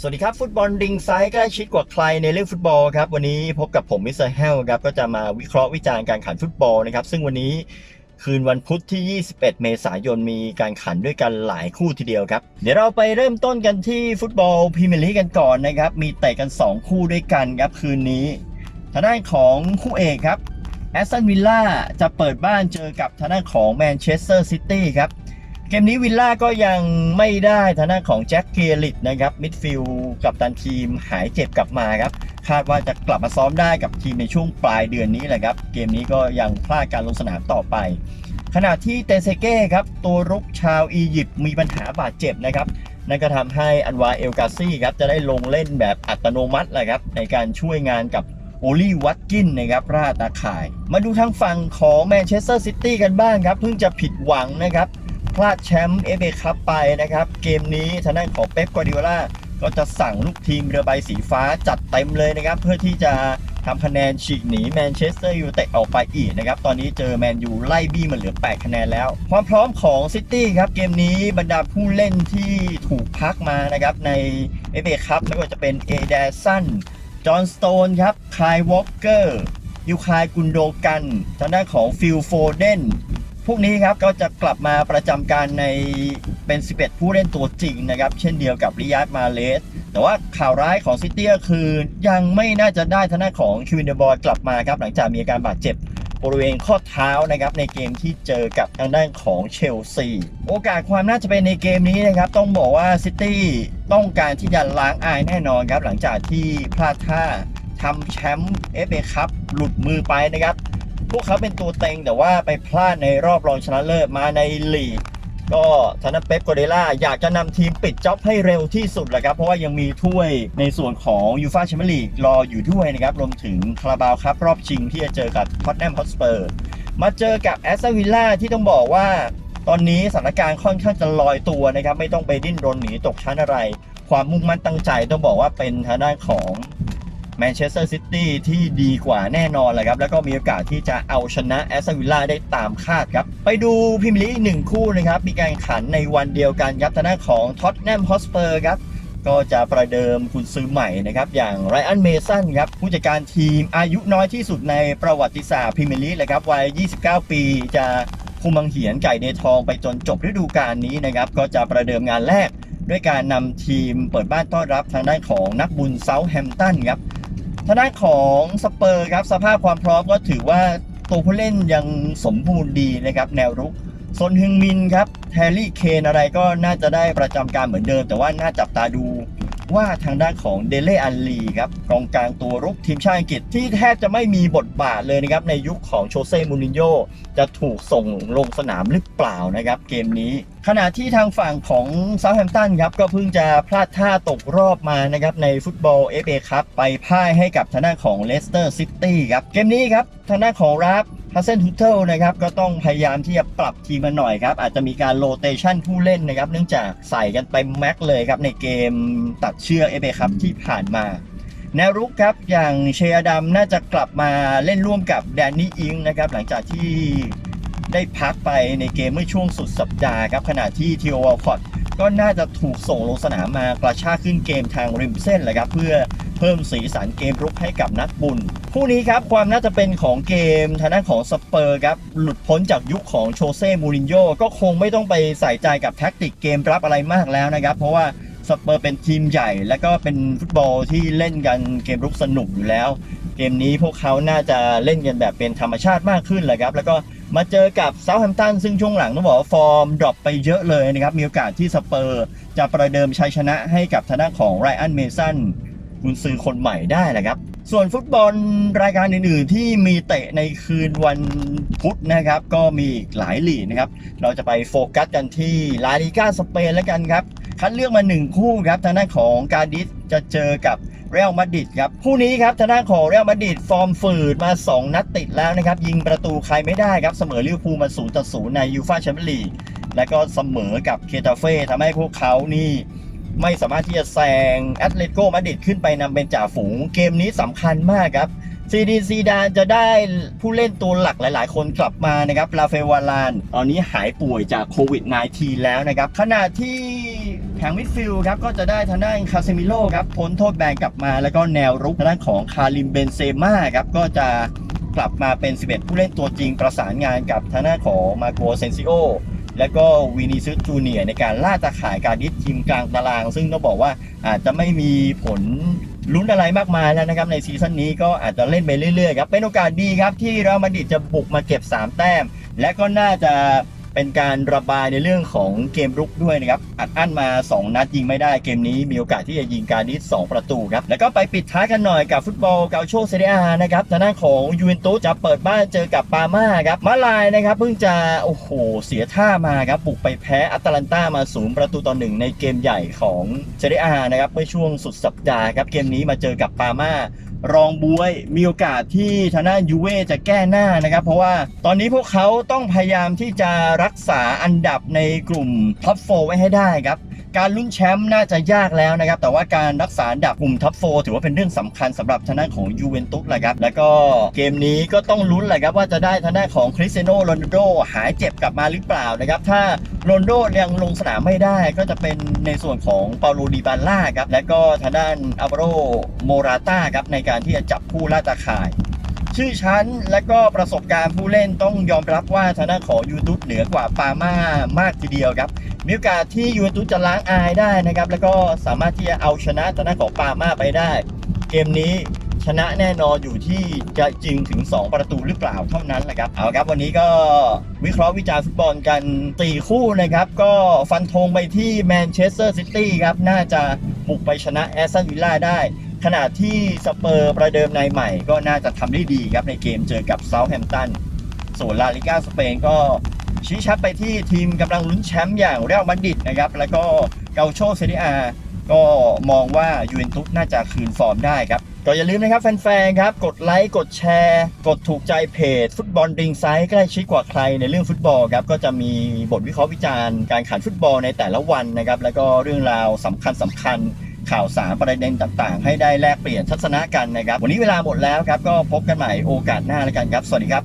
สวัสดีครับ ฟุตบอลริงไซด์ใกล้ชิดกว่าใครในเรื่องฟุตบอลครับ วันนี้พบกับผมมิสเตอร์เฮลครับ ก็จะมาวิเคราะห์วิจารณ์การขันฟุตบอลนะครับ ซึ่งวันนี้คืนวันพุธที่ 21 เมษายนมีการขันด้วยกันหลายคู่ทีเดียวครับ เดี๋ยวเราไปเริ่มต้นกันที่ฟุตบอลพรีเมียร์ลีกกันก่อนนะครับ มีเตะกัน 2 คู่ด้วยกันครับคืนนี้ทางด้านของคู่เอกครับแอสตันวิลล่าจะเปิดบ้านเจอกับทางด้านของแมนเชสเตอร์ซิตี้ครับ เกมนี้วิลล่าก็ยังไม่ได้ทางด้านของแจ็คเกลิตนะครับมิดฟิลกับตันทีมหายเจ็บกลับมาครับ คาดว่าจะกลับมาซ้อมได้กับทีมในช่วงปลายเดือนนี้แหละครับ เกมนี้ก็ยังพลาดการลงสนามต่อไป ขณะที่เตเซเก้ครับ ตัวรุกชาวอียิปต์มีปัญหาบาดเจ็บนะครับนั่นก็ทำให้อันวาเอลกาซี่ครับ จะได้ลงเล่นแบบอัตโนมัติแหละครับ ในการช่วยงานกับโอลี่วัตกินนะครับราตาข่าย มาดูทางฝั่งของแมนเชสเตอร์ซิตี้กันบ้างครับ เพิ่งจะผิดหวังนะครับ พลาดแชมป์เอฟเอคัพไปนะครับ เกมนี้ทางด้านของเป๊ปกวาร์ดิโอลาก็จะสั่งลูกทีมเรือใบสีฟ้าจัดเต็มเลยนะครับ เพื่อที่จะทำคะแนนฉีกหนีแมนเชสเตอร์ยูไนเต็ดออกไปอีกนะครับ ตอนนี้เจอแมนยูไล่บี้มันเหลือ 8 คะแนนแล้ว ความพร้อมของซิตี้ครับ เกมนี้บรรดาผู้เล่นที่ถูกพักมานะครับ ในเอเอคัพไม่ว่าจะเป็นเอเดสันจอห์นสโตนครับคายวอลเกอร์ยูคายกุนโดกันทางด้านของฟิลโฟเดน พวกนี้ครับก็จะกลับมาประจำการในเป็น 11 ผู้เล่นตัวจริงนะครับ เช่นเดียวกับริยาดมาเลส แต่ว่าข่าวร้ายของซิตี้ก็คือยังไม่น่าจะได้ทางด้าของคิวินเดบอยกลับมาครับหลังจากมีอาการบาดเจ็บบริเวณข้อเท้านะครับในเกมที่เจอกับทางด้านของเชลซี โอกาสความน่าจะเป็นในเกมนี้นะครับ ต้องบอกว่าซิตี้ต้องการที่จะล้างอายแน่นอนครับ หลังจากที่พลาดท่าทำแชมป์เอฟเอคัพหลุดมือไปนะครับ พวกเขาเป็นตัวเต็งแต่ว่าไปพลาดในรอบรองชนะเลิศมาในลีกก็ทางด้าเป๊ปโกเดล่าอยากจะนำทีมปิดจ็อบให้เร็วที่สุดแหละครับ เพราะว่ายังมีถ้วยในส่วนของยูฟาแชมเปี้ยนลีกรออยู่ด้วยนะครับ รวมถึงคาราบาวครับรอบชิงที่จะเจอกับท็อตแนมฮอตสเปอร์มาเจอกับแอสตันวิลล่าที่ต้องบอกว่า ตอนนี้สถานการณ์ค่อนข้างจะลอยตัวนะครับ ไม่ต้องไปดิ้นรนหนีตกชั้นอะไร ความมุ่งมั่นตั้งใจต้องบอกว่าเป็นทางด้านของ แมนเชสเตอร์ซิตี้ที่ดีกว่าแน่นอนเลยครับ แล้วก็มีโอกาสที่จะเอาชนะแอสตันวิลล่าได้ตามคาดครับ ไปดูพรีเมียร์ลีกอีกหนึ่งคู่นะครับ มีการขันในวันเดียวกันครับทางด้านของท็อตแนมฮอสเปอร์ครับก็จะประเดิมคุณซื้อใหม่นะครับ อย่างไรอันเมสันครับ ผู้จัดการทีมอายุน้อยที่สุดในประวัติศาสตร์พรีเมียร์ลีกเลยครับ วัย 29 ปีจะคุมบังเหียนไก่ในทองไปจนจบฤดูกาลนี้นะครับ ก็จะประเดิมงานแรก ด้วยการนำทีมเปิดบ้านต้อนรับทางด้านของนักบุญเซาท์แฮมป์ตันครับ ทางด้านของสเปอร์ครับสภาพความพร้อมก็ถือว่าตัวผู้เล่นยังสมบูรณ์ดีนะครับแนวรุกซนฮึงมินครับแฮร์รี่เคนอะไรก็น่าจะได้ประจำการเหมือนเดิม แต่ว่าน่าจับตาดู ว่าทางด้านของเดเลอันลีครับกองกลางตัวรุกทีมชาติอังกฤษที่แทบจะไม่มีบทบาทเลยนะครับในยุคของโชเซ่มูรินโญ่จะถูกส่งลงสนามหรือเปล่านะครับเกมนี้ ขณะที่ทางฝั่งของเซาท์แฮมป์ตันครับก็เพิ่งจะพลาดท่าตกรอบมานะครับในฟุตบอล FA ครับไปพ่ายให้กับทางด้านของเลสเตอร์ซิตี้ครับเกมนี้ครับทางด้านของราฟ ฮัสเซนทูเทิลนะครับก็ต้องพยายามที่จะปรับทีมมาหน่อยครับ อาจจะมีการโรเตชันผู้เล่นนะครับ เนื่องจากใส่กันไปแม็กเลยครับ ในเกมตัดเชือก FA ครับที่ผ่านมา แนวรุกครับ อย่างเชียดัมน่าจะกลับมาเล่นร่วมกับแดนนี่อิงนะครับ หลังจากที่ได้พักไปในเกมเมื่อช่วงสุดสัปดาห์ครับขณะที่ทีโอวอลคอต ก็น่าจะถูกส่งลงสนามมากระชากขึ้นเกมทางริมเส้นแหละครับเพื่อเพิ่มสีสันเกมรุกให้กับนักบุญคู่นี้ครับความน่าจะเป็นของเกมทางด้านของสเปอร์ครับหลุดพ้นจากยุคของโชเซ่มูรินโญ่ก็คงไม่ต้องไปใส่ใจกับแท็กติกเกมรับอะไรมากแล้วนะครับ เพราะว่าสเปอร์เป็นทีมใหญ่ และก็เป็นฟุตบอลที่เล่นกันเกมรุกสนุกอยู่แล้ว เกมนี้พวกเขาน่าจะเล่นกันแบบเป็นธรรมชาติมากขึ้นแหละครับ แล้วก็ มาเจอกับเซาท์แฮมป์ตันซึ่งช่วงหลังต้องบอกว่าฟอร์มดรอปไปเยอะเลยนะครับ มีโอกาสที่สเปอร์จะประเดิมชัยชนะให้กับทางด้านของไรอันเมสันกุนซือคนใหม่ได้แหละครับ ส่วนฟุตบอลรายการอื่นๆ ที่มีเตะในคืนวันพุธนะครับ ก็มีอีกหลายลีกนะครับ เราจะไปโฟกัสกันที่ลาลิก้าสเปนแล้วกันครับ คัดเลือกมาหนึ่งคู่ครับทางด้านของกาดิสจะเจอกับเรอัลมาดริดครับคู่นี้ครับทางด้านของเรอัลมาดริดฟอร์มฝืดมา 2 นัดติดแล้วนะครับยิงประตูใครไม่ได้ครับเสมอลิเวอร์พูลมา0ต่อ0ในยูฟาแชมเปี้ยนลีกและก็เสมอกับเคตาเฟ่ทำให้พวกเขานี่ไม่สามารถที่จะแซงแอตเลติโกมาดริดขึ้นไปนำเป็นจ่าฝูงเกมนี้สำคัญมากครับซีดีซีดานจะได้ผู้เล่นตัวหลักหลาย ๆ คนกลับมานะครับลาเฟวาลานตอนนี้หายป่วยจากโควิด -19 แล้วนะครับ ขณะที่ แผงมิดฟิลครับก็จะได้ทางด้านคาเซมิโลครับพ้นโทษแบนกลับมา แล้วก็แนวรุกทางด้านของคาริมเบนเซม่าครับก็จะกลับมาเป็น 11 ผู้เล่นตัวจริงประสานงานกับทางด้านของมาโกเซนซิโอและก็วินิซึจูเนียในการล่าตาข่ายการดิสทีมกลางตาราง ซึ่งต้องบอกว่าอาจจะไม่มีผลลุ้นอะไรมากมายแล้วนะครับในซีซั่นนี้ก็อาจจะเล่นไปเรื่อยๆครับเป็นโอกาสดีครับที่เรอัลมาดริดจะบุกมาเก็บ 3 แต้ม และก็น่าจะ เป็นการระบายในเรื่องของเกมรุกด้วยนะครับ อัดอั้นมา 2 นัดยิงไม่ได้เกมนี้มีโอกาสที่จะยิงการดิส2ประตูครับ แล้วก็ไปปิดท้ายกันหน่อยกับฟุตบอลเกาโชเซเรียนะครับทางด้านของยูเวนตุสจะเปิดบ้านเจอกับปาร์มาครับมาลายนะครับเพิ่งจะโอ้โหเสียท่ามาครับบุกไปแพ้อัตแลนตามาศูนย์ประตูต่อหนึ่งในเกมใหญ่ของเซเรียนะครับเมื่อช่วงสุดสัปดาห์ครับเกมนี้มาเจอกับปาร์มา รองบวย มีโอกาสที่ทางด้านยูเว่จะแก้หน้านะครับ เพราะว่าตอนนี้พวกเขาต้องพยายามที่จะรักษาอันดับในกลุ่มท็อปโฟไว้ให้ได้ครับ การลุ้นแชมป์น่าจะยากแล้วนะครับ แต่ว่าการรักษาดับกลุ่มท็อปโฟถือว่าเป็นเรื่องสำคัญสำหรับทางด้านของยูเวนตุสแหละครับ แล้วก็เกมนี้ก็ต้องลุ้นแหละครับว่าจะได้ทางด้านของคริสเตียโนโรนัลโดหายเจ็บกลับมาหรือเปล่านะครับ ถ้าโรนลโดยังลงสนามไม่ได้ก็จะเป็นในส่วนของเปาโลดิบาล่าครับ และก็ทางด้านอัลวาโรโมราต้าครับในการที่จะจับคู่ล่าตาข่าย ชื่อชั้นและก็ประสบการณ์ผู้เล่นต้องยอมรับว่าทางด้าของยูทูบเหนือกว่าปาม่ามากทีเดียวครับ มีโอกาสที่ยูเวนตุสจะล้างอายได้นะครับ แล้วก็สามารถที่จะเอาชนะทางด้าของปาม่าไปได้ เกมนี้ชนะแน่นอนอยู่ที่จะจริงถึง 2 ประตูหรือเปล่าเท่านั้นแหละครับ เอาครับวันนี้ก็วิเคราะห์วิจารณ์ฟุตบอลกันตีคู่นะครับ ก็ฟันธงไปที่แมนเชสเตอร์ซิตี้ครับ น่าจะบุกไปชนะแอสตันวิลล่าได้ ขณะที่สเปอร์ประเดิมนายใหม่ก็น่าจะทำได้ดีครับในเกมเจอกับเซาท์แฮมป์ตันส่วนลาลิก้าสเปนก็ชี้ชัดไปที่ทีมกำลังลุ้นแชมป์อย่างเรอัลมาดริดนะครับ แล้วก็เกาโชเซเรียก็มองว่ายูเวนตุสน่าจะคืนฟอร์มได้ครับก็อย่าลืมนะครับแฟนๆครับ กดไลค์กดแชร์ กดถูกใจเพจ ฟุตบอลริงไซด์ใกล้ชิดกว่าใครในเรื่องฟุตบอลครับ ก็จะมีบทวิเคราะห์วิจารณ์การขันฟุตบอลในแต่ละวันนะครับ แล้วก็เรื่องราวสำคัญสำคัญ ข่าวสารประเด็นต่างๆ ให้ได้แลกเปลี่ยนทัศนะกันนะครับ วันนี้เวลาหมดแล้วครับ ก็พบกันใหม่โอกาสหน้าแล้วกันครับ สวัสดีครับ